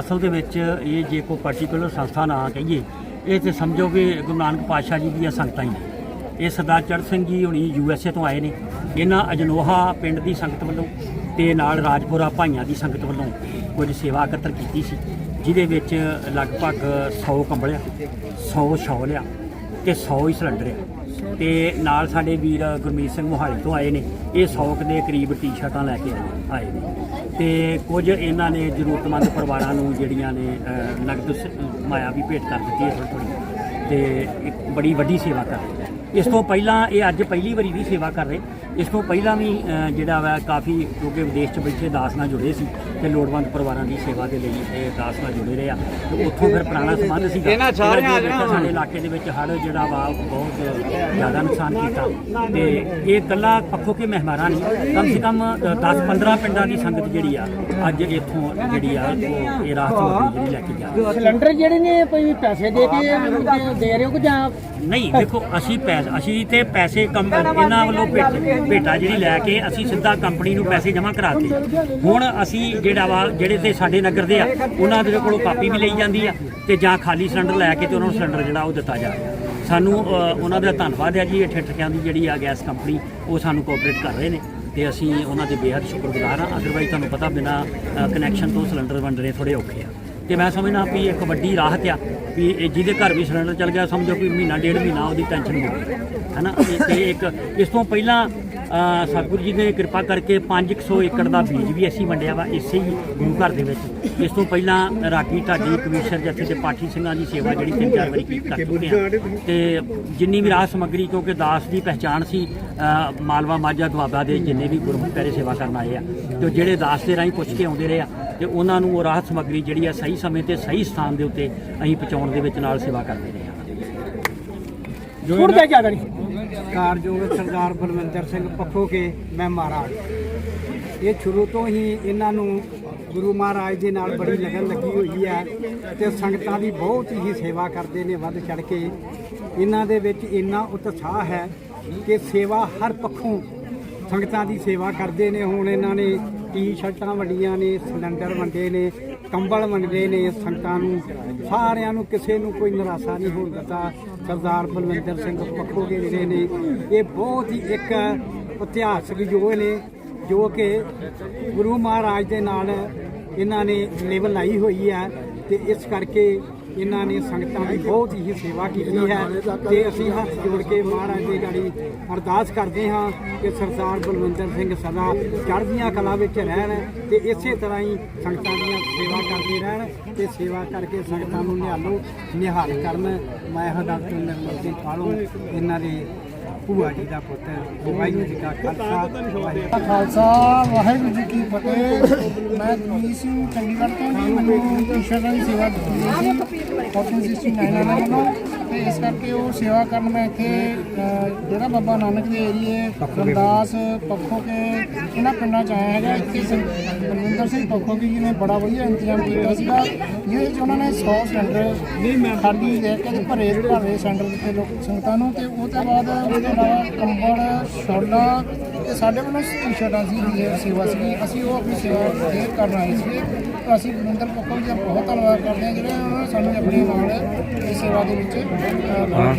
ਅਸਲ ਦੇ ਵਿੱਚ ਇਹ ਜੇ ਕੋਈ ਪਾਰਟਿਕੂਲਰ ਸੰਸਥਾ ਨਾ ਕਹੀਏ, ਇਹ ਤੇ ਸਮਝੋ ਕਿ ਗੁਰੂ ਨਾਨਕ ਪਾਤਸ਼ਾਹ ਜੀ ਦੀਆਂ ਸੰਗਤਾਂ ਹੀ ਨੇ। ਇਹ ਸਰਦਾਰ ਚੜ੍ਹ ਸਿੰਘ ਜੀ ਹੁਣੀ ਯੂ ਐਸ ਏ ਤੋਂ ਆਏ ਨੇ। ਇਹਨਾਂ ਅਜਨੋਹਾ ਪਿੰਡ ਦੀ ਸੰਗਤ ਵੱਲੋਂ ਤੇ ਨਾਲ ਰਾਜਪੁਰਾ ਭਾਈਆਂ ਦੀ ਸੰਗਤ ਵੱਲੋਂ ਕੁਝ ਸੇਵਾ ਇਕੱਤਰ ਕੀਤੀ ਸੀ, ਜਿਹਦੇ ਵਿੱਚ ਲਗਭਗ 100 ਕੰਬਲਿਆ 100 ਸ਼ੌਲ ਆ ਤੇ 100 ਹੀ ਸਿਲੰਡਰ ਆ। ਤੇ ਨਾਲ ਸਾਡੇ ਵੀਰ ਗੁਰਮੀਤ ਸਿੰਘ ਮੋਹਾਲੀ ਤੋਂ ਆਏ ਨੇ। ਇਹ 100 ਕੁ ਦੇ ਕਰੀਬ ਟੀ-ਸ਼ਰਟਾਂ ਲੈ ਕੇ ਆਏ- ਆਏ ਨੇ। ਤੇ ਕੁਝ ਇਹਨਾਂ ਨੇ ਜ਼ਰੂਰਤਮੰਦ ਪਰਿਵਾਰਾਂ ਨੂੰ ਜਿਹੜੀਆਂ ਨੇ ਨਗਦ ਮਾਇਆ ਵੀ ਭੇਟ ਕਰ ਦਿੱਤੀ ਹੈ ਥੋੜੀ ਥੋੜੀ ਤੇ ਇੱਕ ਬੜੀ ਵੱਡੀ ਸੇਵਾ ਕਰ ਰਹੇ ਨੇ। ਇਸ ਤੋਂ ਪਹਿਲਾਂ ਇਹ ਅੱਜ ਪਹਿਲੀ ਵਾਰੀ ਦੀ ਸੇਵਾ ਕਰ ਰਹੇ। ਇਸ ਤੋਂ ਪਹਿਲਾਂ ਵੀ ਜਿਹੜਾ ਵਾ ਕਾਫੀ ਕਿਉਂਕਿ ਵਿਦੇਸ਼ 'ਚ ਬੈਠੇ ਦਾਸ ਨਾਲ ਜੁੜੇ ਸੀ ਤੇ ਲੋੜਵੰਦ ਪਰਿਵਾਰਾਂ ਦੀ ਸੇਵਾ ਦੇ ਲਈ ਇਹ ਦਾਸ ਨਾਲ ਜੁੜੇ ਰਹੇ ਆ। ਤੇ ਉੱਥੋਂ ਫਿਰ ਪੁਰਾਣਾ ਸੰਬੰਧ ਸੀਗਾ। ਇਹਨਾਂ ਸਾਰਿਆਂ ਜਿਹੜਾ ਆ ਜਾਣਾ ਸਾਡੇ ਇਲਾਕੇ ਦੇ ਵਿੱਚ ਹੜ੍ਹ ਜਿਹੜਾ ਵਾ ਬਹੁਤ ਜ਼ਿਆਦਾ ਨੁਕਸਾਨ ਕੀਤਾ। ਤੇ ਇਹ ਇਕੱਲਾ ਪੱਖੋ ਕੇ ਮਹਿਮਾਨਾਂ ਨਹੀਂ ਕਮ ਸੇ ਕਮ 10-15 ਪਿੰਡਾਂ ਦੀ ਸੰਗਤ ਜਿਹੜੀ ਆ ਅੱਜ ਇੱਥੋਂ ਜਿਹੜੀ ਆ ਉਹ ਇਹ ਰਾਹਤ ਜਿਹੜੀ ਲੈ ਕੇ ਜਾ ਰਹੀ। ਸਿਲੰਡਰ ਜਿਹੜੇ ਨੇ ਕੋਈ ਪੈਸੇ ਦੇ ਕੇ ਦੇ ਰਹੇ ਹੋ ਕਿ ਜਾਂ ਨਹੀਂ ਦੇਖੋ ਅਸੀਂ ਪੈਸੇ ਅਸੀਂ ਤੇ ਪੈਸੇ ਕੰਮ ਇਹਨਾਂ ਵੱਲੋਂ ਭੇਟ- ਭੇਟਾ ਜਿਹੜੀ ਲੈ ਕੇ ਅਸੀਂ ਸਿੱਧਾ ਕੰਪਨੀ ਨੂੰ ਪੈਸੇ ਜਮ੍ਹਾਂ ਕਰਾਤੇ। ਹੁਣ ਅਸੀਂ ਜਿਹੜਾ ਵਾ ਜਿਹੜੇ ਤੇ ਸਾਡੇ ਨਗਰ ਦੇ ਆ ਉਹਨਾਂ ਦੇ ਕੋਲੋਂ ਕਾਪੀ ਵੀ ਲਈ ਜਾਂਦੀ ਆ ਤੇ ਜਾਂ ਖਾਲੀ ਸਿਲੰਡਰ ਲੈ ਕੇ ਤੇ ਉਹਨਾਂ ਨੂੰ ਸਿਲੰਡਰ ਜਿਹੜਾ ਉਹ ਦਿੱਤਾ ਜਾ ਰਿਹਾ। ਸਾਨੂੰ ਅ, ਉਹਨਾਂ ਦਾ ਧੰਨਵਾਦ ਹੈ ਜੀ ਇਹ ਠੇਠਕਿਆਂ ਦੀ ਜਿਹੜੀ ਆ ਗੈਸ ਕੰਪਨੀ ਉਹ ਸਾਨੂੰ ਕੋਆਪਰੇਟ ਕਰ ਰਹੇ ਨੇ ਤੇ ਅਸੀਂ ਉਹਨਾਂ ਦੇ ਬੇਹੱਦ ਸ਼ੁਕਰਗੁਜ਼ਾਰ ਹਾਂ। ਅਦਰਵਾਈਜ਼ ਤੁਹਾਨੂੰ ਪਤਾ ਬਿਨਾ ਕਨੈਕਸ਼ਨ ਤੋਂ ਸਿਲੰਡਰ ਵੰਡਣੇ ਥੋੜੇ ਔਖੇ ਆ। ਤੇ ਮੈਂ ਸਮਝਣਾ ਵੀ ਇੱਕ ਵੱਡੀ ਰਾਹਤ ਆ, ਵੀ ਇਹ ਜਿਹਦੇ ਘਰ ਵੀ ਸਿਲੰਡਰ ਚੱਲ ਗਿਆ, ਸਮਝੋ ਵੀ ਮਹੀਨਾ, ਡੇਢ ਮਹੀਨਾ ਉਹਦੀ ਟੈਨਸ਼ਨ ਮੁੱਕ ਗਈ, ਹੈਨਾ? ਇਹ- ਤੇ ਇੱਕ, ਇਸ ਤੋਂ ਪਹਿਲਾਂ ਸਤਿਗੁਰੂ ਜੀ ਨੇ ਕਿਰਪਾ ਕਰਕੇ 500 ਏਕੜ ਦਾ ਬੀਜ ਵੀ ਅਸੀਂ ਵੰਡਿਆ ਵਾ, ਇਸੇ ਹੀ ਗੁਰੂ ਘਰ ਦੇ ਵਿੱਚ। ਇਸ ਤੋਂ ਪਹਿਲਾਂ ਰਾਗੀ ਢਾਡੀ ਕਮਿਸ਼ਨਰ ਜੱਥੇ ਦੇ ਪਾਠੀ ਸਿੰਘਾਂ ਦੀ ਸੇਵਾ ਜਿਹੜੀ ਤਿੰਨ ਚਾਰ ਵਾਰੀ ਕੀਤੀ, ਕਰ ਚੁੱਕੇ ਆ। ਤੇ ਜਿੰਨੀ ਵੀ ਰਾਹ ਸਮੱਗਰੀ, ਕਿਉਂਕਿ ਦਾਸ ਦੀ ਪਹਿਚਾਣ ਸੀ ਮਾਲਵਾ ਮਾਝਾ ਦੁਆਬਾ ਦੇ ਜਿੰਨੇ ਵੀ ਗੁਰਮੁਖ ਪਿਆਰੇ ਸੇਵਾ ਕਰਨ ਆਏ ਆ, ਤੇ ਜਿਹੜੇ ਦਾਸ ਦੇ ਰਾਹੀਂ ਪੁੱਛ ਕੇ ਆਉਂਦੇ ਰਹੇ ਆ ਤੇ ਉਹਨਾਂ ਨੂੰ ਉਹ ਰਾਹਤ ਸਮੱਗਰੀ ਜਿਹੜੀ ਆ ਸਹੀ ਸਮੇਂ ਤੇ ਸਹੀ ਸਥਾਨ ਦੇ ਉੱਤੇ ਅਸੀਂ ਪਹੁੰਚਾਉਣ ਦੇ ਵਿੱਚ ਨਾਲ ਸੇਵਾ ਕਰਦੇ ਰਹੇ ਹਾਂ। ਛੁੱਟ ਦੇ ਨਹੀਂ ਕਾਰਜੋਗ ਸਰਦਾਰ ਬਲਵਿੰਦਰ ਸਿੰਘ ਪੱਖੋ ਕੇ ਮੈਂ ਮਹਾਰਾਜ। ਇਹ ਸ਼ੁਰੂ ਤੋਂ ਹੀ ਇਹਨਾਂ ਨੂੰ ਗੁਰੂ ਮਹਾਰਾਜ ਦੇ ਨਾਲ ਬੜੀ ਲਗਨ ਲੱਗੀ ਹੋਈ ਹੈ ਤੇ ਸੰਗਤਾਂ ਦੀ ਬਹੁਤ ਹੀ ਸੇਵਾ ਕਰਦੇ ਨੇ ਵੱਧ ਚੜ ਕੇ। ਇਹਨਾਂ ਦੇ ਵਿੱਚ ਇੰਨਾ ਉਤਸ਼ਾਹ ਹੈ ਕਿ ਸੇਵਾ ਹਰ ਪੱਖੋਂ ਸੰਗਤਾਂ ਦੀ ਸੇਵਾ ਕਰਦੇ ਨੇ। ਹੁਣ ਇਹਨਾਂ ਨੇ ਟੀ-ਸ਼ਰਟਾਂ ਵੰਡੀਆਂ ਨੇ, ਸਿਲੰਡਰ ਵੰਡੇ ਨੇ, ਕੰਬਲ ਵੰਡੇ ਨੇ ਸੰਗਤਾਂ ਨੂੰ। ਸਾਰਿਆਂ ਨੂੰ ਕਿਸੇ ਨੂੰ ਕੋਈ ਨਿਰਾਸ਼ਾ ਨਹੀਂ ਹੋਣ ਦਿੱਤਾ। ਸਰਦਾਰ ਬਲਵਿੰਦਰ ਸਿੰਘ ਪੱਖੋਗੇ ਜਿਹੜੇ ਨੇ, ਇਹ ਬਹੁਤ ਹੀ ਇੱਕ ਇਤਿਹਾਸਕ ਜੋ ਨੇ, ਜੋ ਕਿ ਗੁਰੂ ਮਹਾਰਾਜ ਦੇ ਨਾਲ ਇਹਨਾਂ ਨੇ ਲਿਵ ਲਾਈ ਹੋਈ ਹੈ ਤੇ ਇਸ ਕਰਕੇ ਇਹਨਾਂ ਨੇ ਸੰਗਤਾਂ ਦੀ ਬਹੁਤ ਹੀ ਸੇਵਾ ਕੀਤੀ ਹੈ। ਤੇ ਅਸੀਂ ਹੱਥ ਜੋੜ ਕੇ ਮਹਾਰਾਜ ਦੇ ਗਾੜੀ ਅਰਦਾਸ ਕਰਦੇ ਹਾਂ ਕਿ ਸਰਦਾਰ ਬਲਵਿੰਦਰ ਸਿੰਘ ਸਦਾ ਚੜ੍ਹਦੀਆਂ ਕਲਾ ਵਿੱਚ ਰਹਿਣ ਤੇ ਇਸੇ ਤਰ੍ਹਾਂ ਹੀ ਸੰਗਤਾਂ ਦੀਆਂ ਸੇਵਾ ਕਰਦੇ ਰਹਿਣ ਤੇ ਸੇਵਾ ਕਰਕੇ ਸੰਗਤਾਂ ਨੂੰ ਨਿਹਾਲੋ, ਨਿਹਾਲ ਕਰਨ। ਮੈਂ ਹਾਂ ਡਾਕਟਰ ਨਿਰਮਲ ਸਿੰਘ ਕਾਲੋ ਇਹਨਾਂ ਦੇ ਭੂਆ ਜੀ ਦਾ ਪੁੱਤਰ ਵਾਹਿਗੁਰੂ ਜੀ ਕਾ ਖਾਲਸਾ, ਵਾਹਿਗੁਰੂ ਜੀ ਕੀ ਖਾਲਸਾ ਵਾਹਿਗੁਰੂ ਜੀ ਕੀ ਫਤਿਹ। ਮੈਂ ਗੁਰਮੀਤ ਸਿੰਘ ਚੰਡੀਗੜ੍ਹ ਤੋਂ ਜੀ, ਮੈਨੂੰ ਟੀ-ਸ਼ਰਟਾਂ ਦੀ ਸੇਵਾ ਦਿੱਤੀ ਗਈ ਸੀ। 1469 ਵੱਲੋਂ ਤੇ ਇਸ ਕਰਕੇ ਉਹ ਸੇਵਾ ਕਰਨ ਮੈਂ ਇੱਥੇ ਜਿਹੜਾ ਬਾਬਾ ਨਾਨਕ ਦੇ ਏਰੀਏ, ਰਮਦਾਸ ਪੱਖੋ ਕੇ ਇਹਨਾਂ ਪਿੰਡਾਂ ਚ ਆਇਆ ਹੈਗਾ। ਇੱਥੇ ਸੰ- ਬਲਵਿੰਦਰ ਸਿੰਘ ਪੱਖੋ ਕੀ ਜੀ ਨੇ ਬੜਾ ਵਧੀਆ ਇੰਤਜ਼ਾਮ ਕੀਤਾ ਸੀਗਾ। ਜਿਹਦੇ 'ਚ ਉਹਨਾਂ ਨੇ 100 ਮੈਂ ਖਾਲੀ ਦੇ ਕੇ ਤੇ ਭਰੇ ਭਰੇ ਸੈਂਟਰ ਦਿੱਤੇ ਲੋਕ ਸੰਗਤਾਂ ਨੂੰ ਤੇ ਉਹ ਤੋਂ ਬਾਅਦ ਉਹਦੇ ਨਾਲ ਕੰਬਲ ਛੋਲਾ ਤੇ ਸਾਡੇ ਵੱਲੋਂ ਟੀ-ਸ਼ਰਟਾਂ ਸੀ ਸੇਵਾ ਸੀ ਅਸੀਂ ਉਹ ਆਪਣੀ ਸੇਵਾ ਦੇ ਕਰਨ ਆਏ ਸੀ ਅਸੀਂ ਬਲਵਿੰਦਰ ਪੱਖੋ ਜੀ ਦਾ ਬਹੁਤ ਸੇਵਾ ਕਰਦੇ ਹਾਂ ਜਿਹੜਾ ਉਹ ਸਾਨੂੰ ਆਪਣੇ ਨਾਲ ਇਸ ਸੇਵਾ ਦੇ ਵਿੱਚ ਲਾਭ